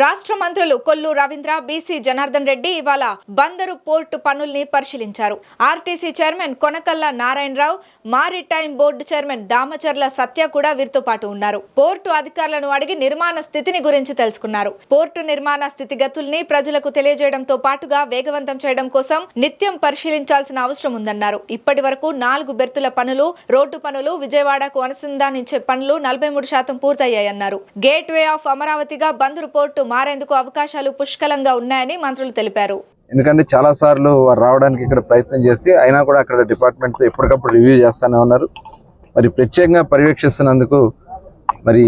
రాష్ట్ర మంత్రులు కొల్లు రవీంద్ర బీసీ జనార్దన్ రెడ్డి ఇవాళ బందరు పోర్టు పనుల్ని పరిశీలించారు. RTC chairman Konakalla Narayanarao maritime board chairman Damacharla Satya కూడా వీరితో పాటు ఉన్నారు. పోర్టు అధికారులను అడిగి నిర్మాణ స్థితిని గురించి తెలుసుకున్నారు. పోర్టు నిర్మాణ స్థితిగతుల్ని ప్రజలకు తెలియజేయడంతో పాటుగా వేగవంతం చేయడం కోసం నిత్యం పరిశీలించాల్సిన అవసరం ఉందన్నారు. ఇప్పటి వరకు నాలుగు బెర్తుల పనులు రోడ్డు పనులు విజయవాడకు అనుసంధానించే పనులు నలభై మూడు శాతం పూర్తయ్యాయన్నారు. గేట్ వే ఆఫ్ అమరావతిగా బందరు పోర్టు మారేందుకు అవకాశాలు పుష్కలంగా ఉన్నాయని మంత్రులు తెలిపారు. ఎందుకంటే చాలా సార్లు వారు రావడానికి ఇక్కడ ప్రయత్నం చేసి అయినా కూడా అక్కడ డిపార్ట్మెంట్తో ఎప్పటికప్పుడు రివ్యూ చేస్తూనే ఉన్నారు. మరి ప్రత్యేకంగా పర్యవేక్షిస్తున్నందుకు మరి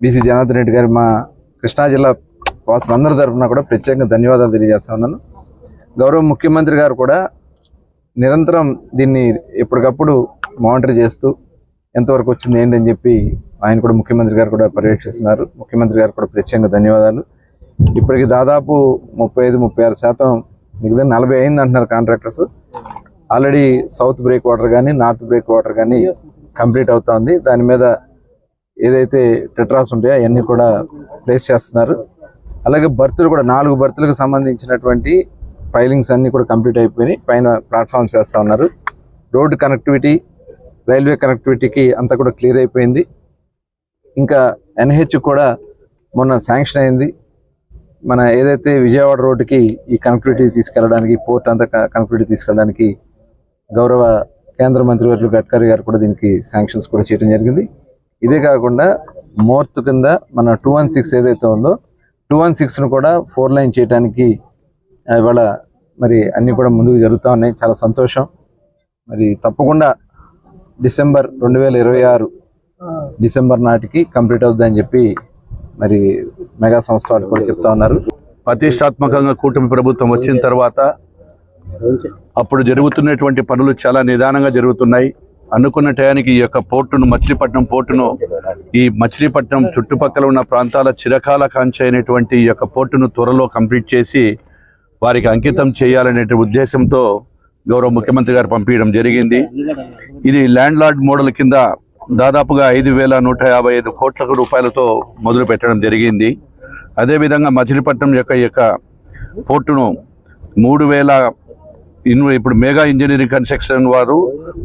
బీసీ జనార్దన్ రెడ్డి గారు మా కృష్ణా జిల్లా వాసులందరి తరఫున కూడా ప్రత్యేకంగా ధన్యవాదాలు తెలియజేస్తా ఉన్నాను. గౌరవ ముఖ్యమంత్రి గారు కూడా నిరంతరం దీన్ని ఎప్పటికప్పుడు మానిటర్ చేస్తూ ఎంతవరకు వచ్చింది ఏంటి అని చెప్పి ఆయన కూడా ముఖ్యమంత్రి గారు కూడా పర్యవేక్షిస్తున్నారు. ముఖ్యమంత్రి గారు కూడా ప్రత్యేకంగా ధన్యవాదాలు. ఇప్పటికి దాదాపు ముప్పై ఐదు ముప్పై ఆరు శాతం మిగతా నలభై అయింది అంటున్నారు contractors. Already south break water కానీ నార్త్ బ్రేక్ వాటర్ కానీ కంప్లీట్ అవుతా ఉంది దాని మీద ఏదైతే టెట్రాస్ ఉంటాయో అవన్నీ కూడా ప్లేస్ చేస్తున్నారు. అలాగే బర్తులు కూడా నాలుగు బర్తులకు సంబంధించినటువంటి ఫైలింగ్స్ అన్నీ కూడా కంప్లీట్ అయిపోయినాయి. పైన ప్లాట్ఫామ్స్ చేస్తూ ఉన్నారు. రోడ్డు కనెక్టివిటీ రైల్వే కనెక్టివిటీకి అంతా కూడా క్లియర్ అయిపోయింది. ఇంకా ఎన్హెచ్ కూడా మొన్న శాంక్షన్ అయింది. మన ఏదైతే విజయవాడ రోడ్డుకి ఈ కనెక్టివిటీ తీసుకెళ్ళడానికి పోర్ట్ అంతా కనెక్టివిటీ తీసుకెళ్ళడానికి గౌరవ కేంద్ర మంత్రివర్యులు గడ్కరీ గారు కూడా దీనికి శాంక్షన్స్ కూడా చేయడం జరిగింది. ఇదే కాకుండా మోర్త్ కింద మన టూ వన్ సిక్స్ ఏదైతే ఉందో టూ వన్ సిక్స్ను కూడా ఫోర్ లైన్ చేయడానికి ఇవాళ మరి అన్నీ కూడా ముందుకు జరుగుతూ ఉన్నాయి. చాలా సంతోషం. మరి తప్పకుండా డిసెంబర్ రెండు వేల ఇరవై ఆరు డిసెంబర్ నాటికి కంప్లీట్ అవుతుందని చెప్పి మరి మెగా సంస్థ వాళ్ళు కూడా చెప్తా ఉన్నారు. ప్రతిష్టాత్మకంగా కూటమి ప్రభుత్వం వచ్చిన తర్వాత అప్పుడు జరుగుతున్నటువంటి పనులు చాలా నిదానంగా జరుగుతున్నాయి. అనుకున్న టయానికి ఈ యొక్క పోర్టును మచిలీపట్నం పోర్టును ఈ మచిలీపట్నం చుట్టుపక్కల ఉన్న ప్రాంతాల చిరకాల కాంక్ష అయినటువంటి ఈ యొక్క పోర్టును త్వరలో కంప్లీట్ చేసి వారికి అంకితం చేయాలనే ఉద్దేశంతో గౌరవ ముఖ్యమంత్రి గారు పంపించడం జరిగింది. ఇది ల్యాండ్ లార్డ్ మోడల్ కింద దాదాపుగా ఐదు వేల నూట యాభై ఐదు కోట్ల రూపాయలతో మొదలు పెట్టడం జరిగింది. అదేవిధంగా మచిలీపట్నం యొక్క యొక్క పోర్టును మూడు వేల ఇప్పుడు మెగా ఇంజనీరింగ్ కన్స్ట్రక్షన్ వారు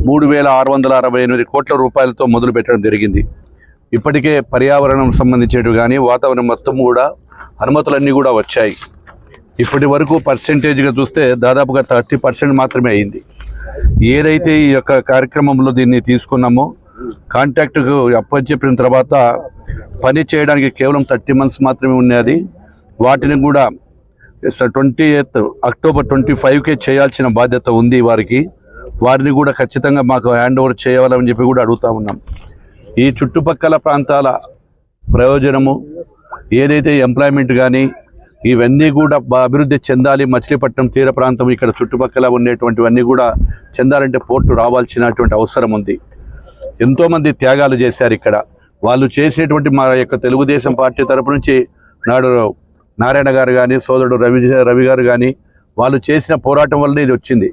మూడు వేల ఆరు వందల అరవై ఎనిమిది కోట్ల రూపాయలతో మొదలు పెట్టడం జరిగింది. ఇప్పటికే పర్యావరణం సంబంధించేటివి కానీ వాతావరణం మొత్తం కూడా అనుమతులన్నీ కూడా వచ్చాయి. ఇప్పటి వరకు పర్సెంటేజ్గా చూస్తే దాదాపుగా థర్టీ పర్సెంట్ మాత్రమే అయింది. ఏదైతే ఈ యొక్క కార్యక్రమంలో దీన్ని తీసుకున్నామో కాంట్రాక్ట్కు అప్పచెప్పిన తర్వాత పని చేయడానికి కేవలం థర్టీ మంత్స్ మాత్రమే ఉన్నది వాటిని కూడా ట్వంటీ ఎయిత్ అక్టోబర్ ట్వంటీ ఫైవ్కే చేయాల్సిన బాధ్యత ఉంది వారికి. వారిని కూడా ఖచ్చితంగా మాకు హ్యాండ్ ఓవర్ చేయాలని చెప్పి కూడా అడుగుతా ఉన్నాం. ఈ చుట్టుపక్కల ప్రాంతాల ప్రయోజనము ఏదైతే ఎంప్లాయ్మెంట్ కానీ ఇవన్నీ కూడా అభివృద్ధి చెందాలి. మచిలీపట్నం తీర ప్రాంతం ఇక్కడ చుట్టుపక్కల ఉండేటువంటివన్నీ కూడా చెందాలంటే పోర్టు రావాల్సినటువంటి అవసరం ఉంది. ఎంతోమంది త్యాగాలు చేశారు ఇక్కడ. వాళ్ళు చేసేటువంటి మా యొక్క తెలుగుదేశం పార్టీ తరపు నుంచి నాడు నారాయణ గారు కానీ సోదరుడు రవి రవి గారు కానీ వాళ్ళు చేసిన పోరాటం వల్లనే ఇది వచ్చింది.